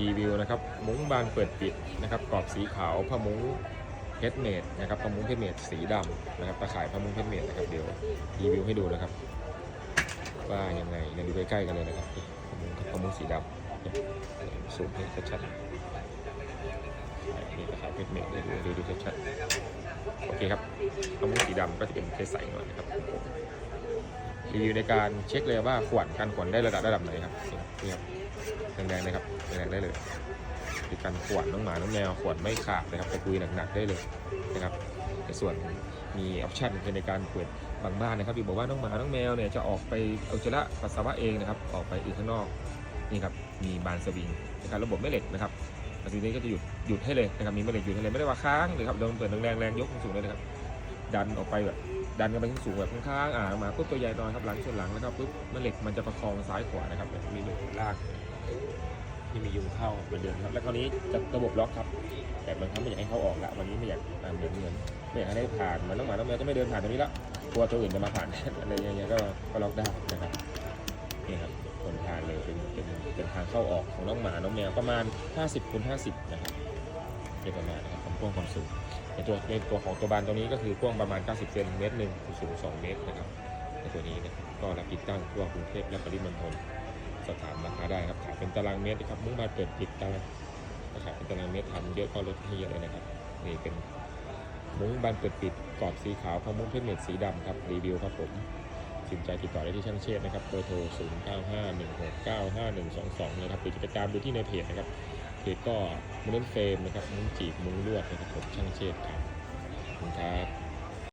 รีวิวนะครับ มุ้งบานเปิดปิดนะครับกรอบสีขาวผ้ามุ้งเพชรเมดนะครับผ้ามุ้งเพชรเมดสีดำนะครับตะข่ายผ้ามุ้งเพชรเมดนะครับเดี๋ยวรีวิวให้ดูนะครับว่ายังไงเดี๋ยวดูใกล้ๆกันเลยนะครับผ้ามุ้งผ้ามุ้งสีดำสูงให้ชัดๆนี่ตะข่ายเพชรเมดเลยดูดูดูชัดๆโอเคครับผ้ามุ้งสีดำก็จะเป็นเคสใสหน่อยนะครับ รีวิวในการเช็คเลยว่าขวัญการขวัญได้ระดับระดับไหนครับนี่ครับแดงๆเลยครับแดงๆได้เลยมีการขวัญน้องหมาน้องแมวขวัญไม่ขาดนะครับตะกุยหนักๆได้เลยนะครับในส่วนมีออปชันในการเปิดบางบ้านนะครับที่บอกว่าน้องหมาน้องแมวเนี่ยจะออกไปเอาจระปัสสาวะเองนะครับออกไปอื่นข้างนอกนี่ครับมีบานสวิงนะครับระบบแม่เหล็กนะครับอันนี้ก็จะหยุดหยุดให้เลยนะครับมีแม่เหล็กหยุดให้เลยไม่ได้ว่าค้างเลยครับโดนเปิดแรงๆแรงยกสูงๆเลยนะครับ ดันออกไปแบบดันกันไปสูงแบบข้างๆอ่ามาปุ๊บตัวใหญ่นอนครับหลังชนหลังแล้วก็ปุ๊บแม่เหล็กมันจะประคองซ้ายขวานะครับแบบมีเหล็กลากที่มียุงเข้าเหมือนเดิมครับแล้วคราวนี้จะระบบล็อกครับ แต่บางครั้งไม่อยากให้เขาออกละวันนี้ไม่อยากเหมือนเหมือนไม่อยากให้ได้ผ่านมันน้องหมาน้องแมวก็ไม่เดินผ่านตรงนี้ละกลัวตัวอื่นจะมาผ่านอะไรอย่างเงี้ยก็ก็ล็อกได้นะครับนี่ครับคนทางเลยเป็นเป็นเป็นทางเข้าออกของน้องหมาน้องแมวประมาณ 50คูณ50 นะครับโดยประมาณนะครับความกว้างความสูง ตัวในตัวของตัวบานตัวนี้ก็คือกว้างประมาณ 90 เซนเมตรหนึ่งสูง 2 เมตรนะครับในตัวนี้นะครับก็รับติดตั้งทั่วกรุงเทพและปริมณฑลสอบถามราคาได้ครับขายเป็นตารางเมตรนะครับมุ่งมาเปิดปิดตารางถ้าขายเป็นตารางเมตรทำเยอะก็ลดให้เยอะเลยนะครับนี่เป็นมุ้งบานเปิดปิดกรอบสีขาวพร้อมมุ้งเพชรเม็ดสีดำครับรีวิวครับผมสนใจติดต่อได้ที่ช่างเชษนะครับเบอร์โทร 0 9 5 1 6 9 5 1 2 2 นะครับหรือกิจกรรมดูที่ในเพจนะครับ คือก็มุ้งเล่นเฟรมนะครับมุ้นจีบมุ้งลวดนะครับผมช่างเชษฐ์ครับขอบคุณครับ